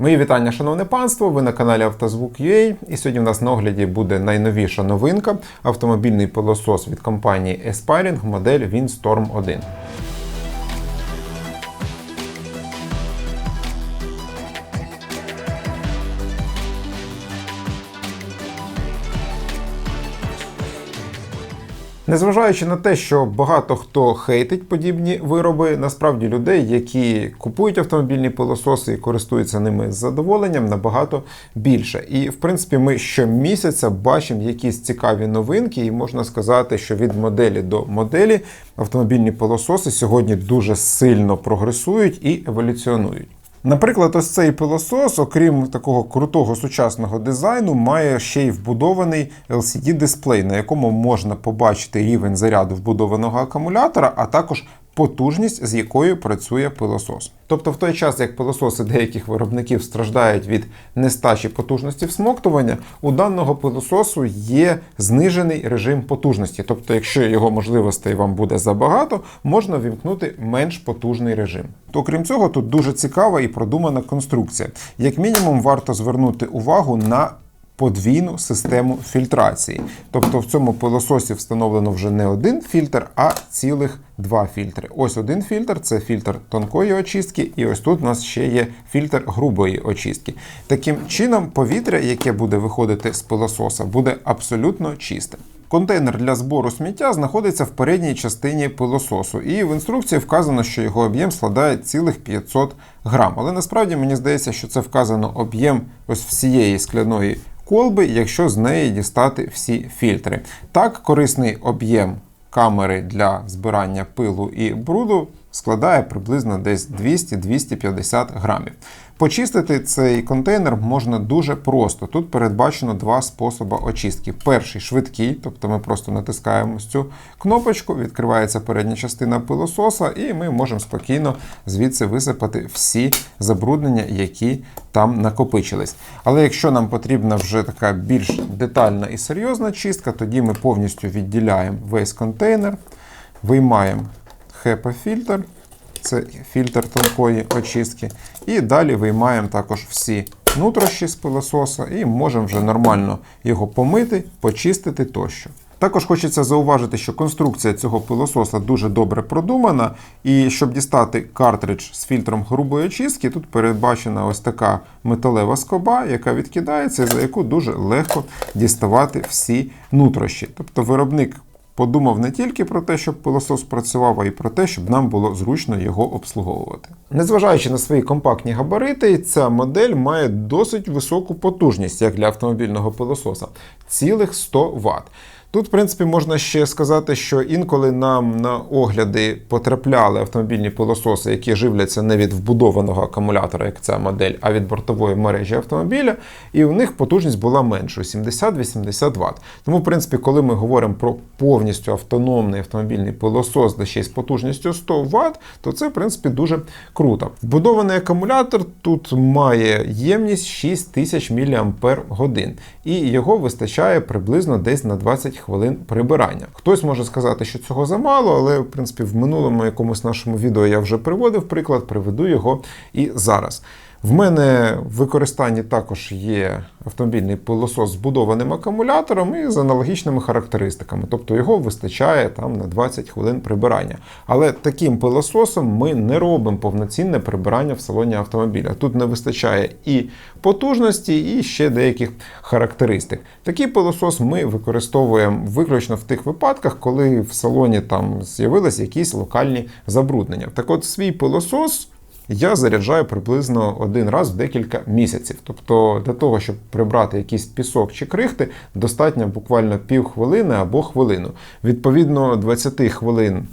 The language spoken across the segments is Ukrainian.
Мої вітання, шановне панство. Ви на каналі Автозвук.ua і сьогодні в нас на огляді буде найновіша новинка автомобільний пилосос від компанії Aspiring модель Windstorm 1. Незважаючи на те, що багато хто хейтить подібні вироби, насправді людей, які купують автомобільні пилососи і користуються ними з задоволенням, набагато більше. І в принципі, ми щомісяця бачимо якісь цікаві новинки, і можна сказати, що від моделі до моделі автомобільні пилососи сьогодні дуже сильно прогресують і еволюціонують. Наприклад, ось цей пилосос, окрім такого крутого сучасного дизайну, має ще й вбудований LCD-дисплей, на якому можна побачити рівень заряду вбудованого акумулятора, а також потужність, з якою працює пилосос. Тобто, в той час, як пилососи деяких виробників страждають від нестачі потужності всмоктування, у даного пилососу є знижений режим потужності. Тобто, якщо його можливостей вам буде забагато, можна вімкнути менш потужний режим. То Окрім цього, тут дуже цікава і продумана конструкція. Як мінімум, варто звернути увагу на подвійну систему фільтрації. Тобто в цьому пилососі встановлено вже не один фільтр, а цілих два фільтри. Ось один фільтр це фільтр тонкої очистки, і ось тут у нас ще є фільтр грубої очистки. Таким чином, повітря, яке буде виходити з пилососа, буде абсолютно чистим. Контейнер для збору сміття знаходиться в передній частині пилососу, і в інструкції вказано, що його об'єм складає цілих 500 грам. Але насправді мені здається, що це вказано об'єм ось всієї скляної колби, якщо з неї дістати всі фільтри. Так, корисний об'єм камери для збирання пилу і бруду складає приблизно десь 200-250 грамів. Почистити цей контейнер можна дуже просто. Тут передбачено два способи очистки. Перший швидкий, тобто ми просто натискаємо цю кнопочку, відкривається передня частина пилососа, і ми можемо спокійно звідси висипати всі забруднення, які там накопичились. Але якщо нам потрібна вже така більш детальна і серйозна чистка, тоді ми повністю відділяємо весь контейнер, виймаємо HEPA-фільтр. Це фільтр тонкої очистки. І далі виймаємо також всі нутрощі з пилососа і можемо вже нормально його помити, почистити тощо. Також хочеться зауважити, що конструкція цього пилососа дуже добре продумана, і щоб дістати картридж з фільтром грубої очистки, тут передбачена ось така металева скоба, яка відкидається, за яку дуже легко діставати всі нутрощі. Тобто виробник подумав не тільки про те, щоб пилосос працював, а й про те, щоб нам було зручно його обслуговувати. Незважаючи на свої компактні габарити, ця модель має досить високу потужність, як для автомобільного пилососа цілих 100 Вт. Тут, в принципі, можна ще сказати, що інколи нам на огляди потрапляли автомобільні пилососи, які живляться не від вбудованого акумулятора, як ця модель, а від бортової мережі автомобіля, і у них потужність була меншою 70-80 Вт. Тому, в принципі, коли ми говоримо про повністю автономний автомобільний пилосос, де ще й з потужністю 100 Вт, то це, в принципі, дуже круто. Вбудований акумулятор тут має ємність 6000 мАч, і його вистачає приблизно десь на 20 хвилин прибирання. Хтось може сказати, що цього замало, але в принципі в минулому якомусь нашому відео я вже приводив приклад, приведу його і зараз. В мене в використанні також є автомобільний пилосос з збудованим акумулятором і з аналогічними характеристиками, тобто його вистачає там на 20 хвилин прибирання. Але таким пилососом ми не робимо повноцінне прибирання в салоні автомобіля. Тут не вистачає і потужності, і ще деяких характеристик. Такий пилосос ми використовуємо виключно в тих випадках, коли в салоні там з'явилися якісь локальні забруднення. Так от свій пилосос я заряджаю приблизно один раз в декілька місяців. Тобто для того, щоб прибрати якийсь пісок чи крихти, достатньо буквально пів хвилини або хвилину. Відповідно, 20 хвилин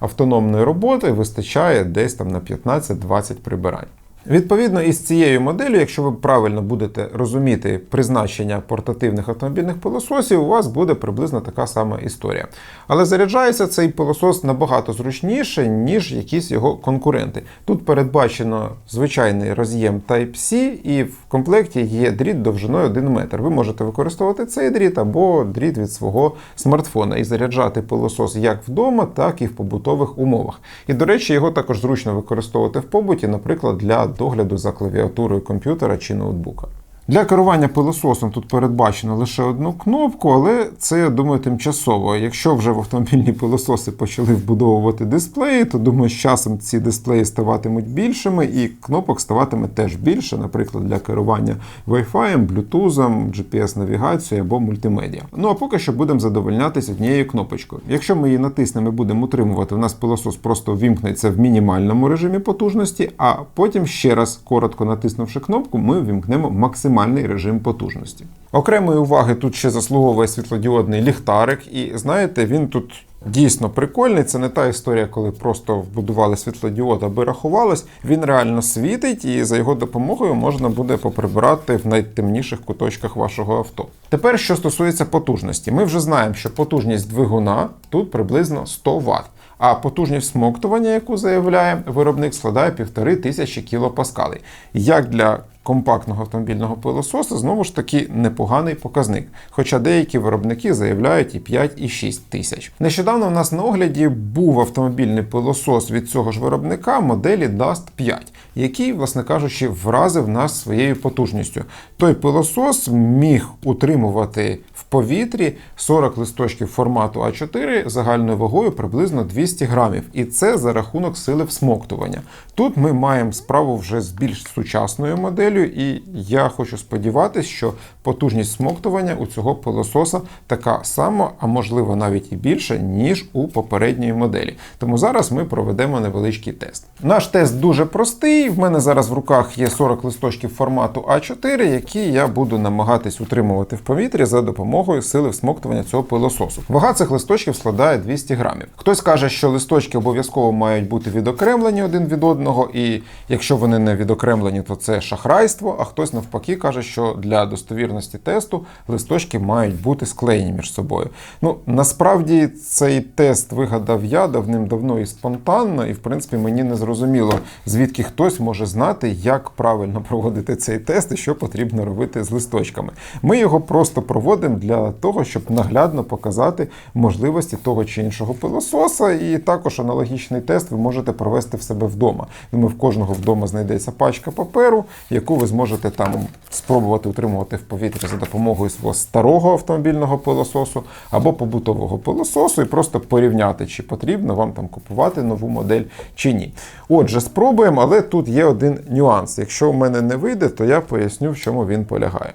автономної роботи вистачає десь там на 15-20 прибирань. Відповідно, із цією моделлю, якщо ви правильно будете розуміти призначення портативних автомобільних пилососів, у вас буде приблизно така сама історія. Але заряджається цей пилосос набагато зручніше, ніж якісь його конкуренти. Тут передбачено звичайний роз'єм Type-C, і в комплекті є дріт довжиною 1 метр. Ви можете використовувати цей дріт або дріт від свого смартфона і заряджати пилосос як вдома, так і в побутових умовах. І, до речі, його також зручно використовувати в побуті, наприклад, для догляду за клавіатурою комп'ютера чи ноутбука. Для керування пилососом тут передбачено лише одну кнопку, але це, я думаю, тимчасово. Якщо вже в автомобільні пилососи почали вбудовувати дисплеї, то думаю, з часом ці дисплеї ставатимуть більшими і кнопок ставатиме теж більше, наприклад, для керування Wi-Fi, Bluetooth, GPS-навігацією або мультимедіа. Ну а поки що будемо задовольнятися однією кнопочкою. Якщо ми її натиснемо і будемо утримувати, у нас пилосос просто вімкнеться в мінімальному режимі потужності, а потім ще раз коротко натиснувши кнопку, ми вімкнемо максимальний режим потужності. Окремої уваги тут ще заслуговує світлодіодний ліхтарик, і знаєте, він тут. Дійсно прикольний, це не та історія, коли просто вбудували світлодіод, аби рахувалось. Він реально світить, і за його допомогою можна буде поприбирати в найтемніших куточках вашого авто. Тепер, що стосується потужності, ми вже знаємо, що потужність двигуна тут приблизно 100 Вт. А потужність смоктування, яку заявляє виробник, складає 1500 кілопаскалей. Як для компактного автомобільного пилососа, знову ж таки непоганий показник. Хоча деякі виробники заявляють і 5, і 6 тисяч. Нещодавно в нас на огляді був автомобільний пилосос від цього ж виробника моделі Dust 5, який, власне кажучи, вразив нас своєю потужністю. Той пилосос міг утримувати повітрі 40 листочків формату А4 загальною вагою приблизно 200 грамів. І це за рахунок сили всмоктування. Тут ми маємо справу вже з більш сучасною моделлю, і я хочу сподіватися, що потужність смоктування у цього пилососа така сама, а можливо навіть і більша, ніж у попередньої моделі. Тому зараз ми проведемо невеличкий тест. Наш тест дуже простий. В мене зараз в руках є 40 листочків формату А4, які я буду намагатись утримувати в повітрі за допомогою сили всмоктування цього пилососу. Вага цих листочків складає 200 грамів. Хтось каже, що листочки обов'язково мають бути відокремлені один від одного, і якщо вони не відокремлені, то це шахрайство. А хтось навпаки каже, що для достовірності тесту листочки мають бути склеєні між собою. Ну насправді цей тест вигадав я давним-давно і спонтанно, і в принципі мені не зрозуміло, звідки хтось може знати, як правильно проводити цей тест і що потрібно робити з листочками. Ми його просто проводимо для того, щоб наглядно показати можливості того чи іншого пилососа, і також аналогічний тест ви можете провести в себе вдома. Думаю, в кожного вдома знайдеться пачка паперу, яку ви зможете там спробувати утримувати в повітрі за допомогою свого старого автомобільного пилососу або побутового пилососу, і просто порівняти, чи потрібно вам там купувати нову модель чи ні. Отже, спробуємо, але тут є один нюанс. Якщо в мене не вийде, то я поясню, в чому він полягає.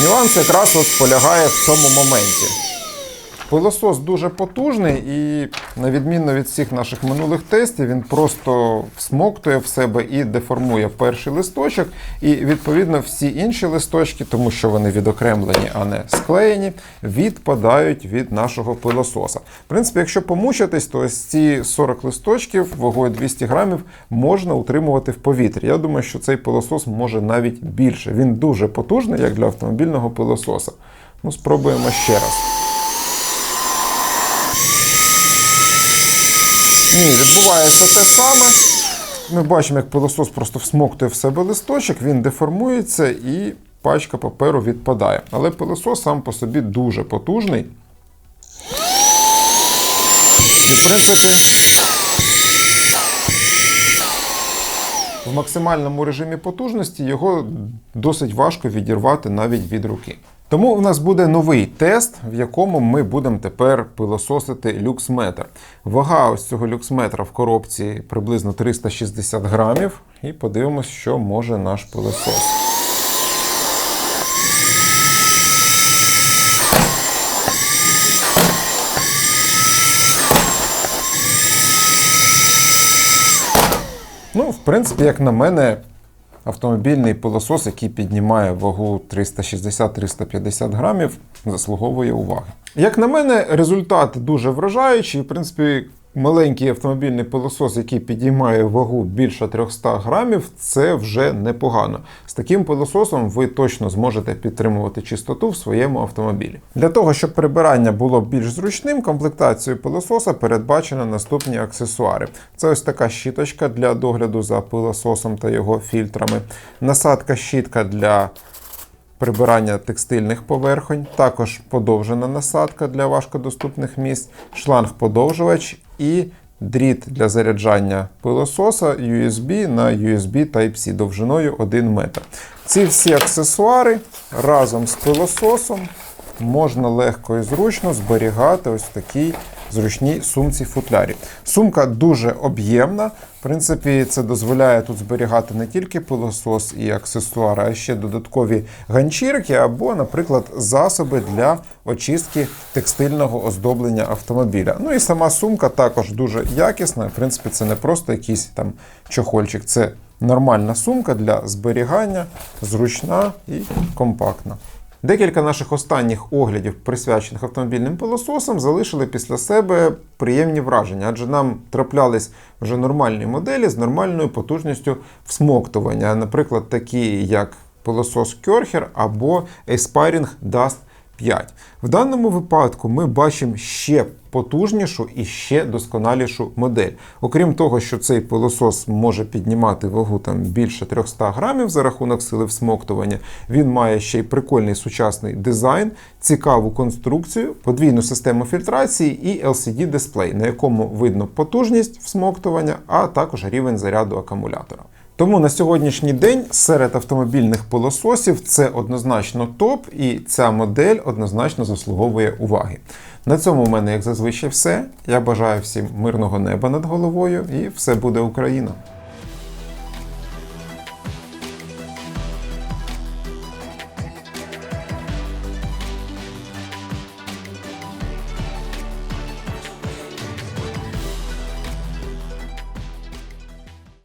Нюанс якраз ось полягає в цьому моменті. Пилосос дуже потужний і, на відміну від всіх наших минулих тестів, він просто всмоктує в себе і деформує перший листочок. І відповідно всі інші листочки, тому що вони відокремлені, а не склеєні, відпадають від нашого пилососа. В принципі, якщо помучитись, то ось ці 40 листочків вагою 200 грамів можна утримувати в повітрі. Я думаю, що цей пилосос може навіть більше. Він дуже потужний, як для автомобільного пилососа. Ну, спробуємо ще раз. Ні, відбувається те саме. Ми бачимо, як пилосос просто всмоктує в себе листочок, він деформується і пачка паперу відпадає. Але пилосос сам по собі дуже потужний. І, в принципі, в максимальному режимі потужності його досить важко відірвати навіть від руки. Тому в нас буде новий тест, в якому ми будемо тепер пилососити люксметр. Вага ось цього люксметра в коробці приблизно 360 грамів. І подивимось, що може наш пилосос. Ну, в принципі, як на мене, автомобільний пилосос, який піднімає вагу 360-350 грамів, заслуговує уваги. Як на мене, результат дуже вражаючий. В принципі, маленький автомобільний пилосос, який підіймає вагу більше 300 грамів, це вже непогано. З таким пилососом ви точно зможете підтримувати чистоту в своєму автомобілі. Для того, щоб прибирання було більш зручним, комплектацією пилососа передбачено наступні аксесуари. Це ось така щіточка для догляду за пилососом та його фільтрами, насадка щітка для прибирання текстильних поверхонь, також подовжена насадка для важкодоступних місць, шланг-подовжувач і дріт для заряджання пилососа USB на USB Type-C довжиною 1 метр. Ці всі аксесуари разом з пилососом можна легко і зручно зберігати ось в такій зручній сумці футлярі. Сумка дуже об'ємна. В принципі, це дозволяє тут зберігати не тільки пилосос і аксесуари, а ще додаткові ганчірки або, наприклад, засоби для очистки текстильного оздоблення автомобіля. Ну і сама сумка також дуже якісна. В принципі, це не просто якийсь там чохольчик, це нормальна сумка для зберігання, зручна і компактна. Декілька наших останніх оглядів, присвячених автомобільним пилососам, залишили після себе приємні враження, адже нам траплялись вже нормальні моделі з нормальною потужністю всмоктування, наприклад, такі як пилосос Керхер або Aspiring Dust 5. В даному випадку ми бачимо ще потужнішу і ще досконалішу модель. Окрім того, що цей пилосос може піднімати вагу там більше 300 грамів за рахунок сили всмоктування, він має ще й прикольний сучасний дизайн, цікаву конструкцію, подвійну систему фільтрації і LCD-дисплей, на якому видно потужність всмоктування, а також рівень заряду акумулятора. Тому на сьогоднішній день серед автомобільних пилососів це однозначно топ, і ця модель однозначно заслуговує уваги. На цьому в мене, як зазвичай, все. Я бажаю всім мирного неба над головою, і все буде Україна!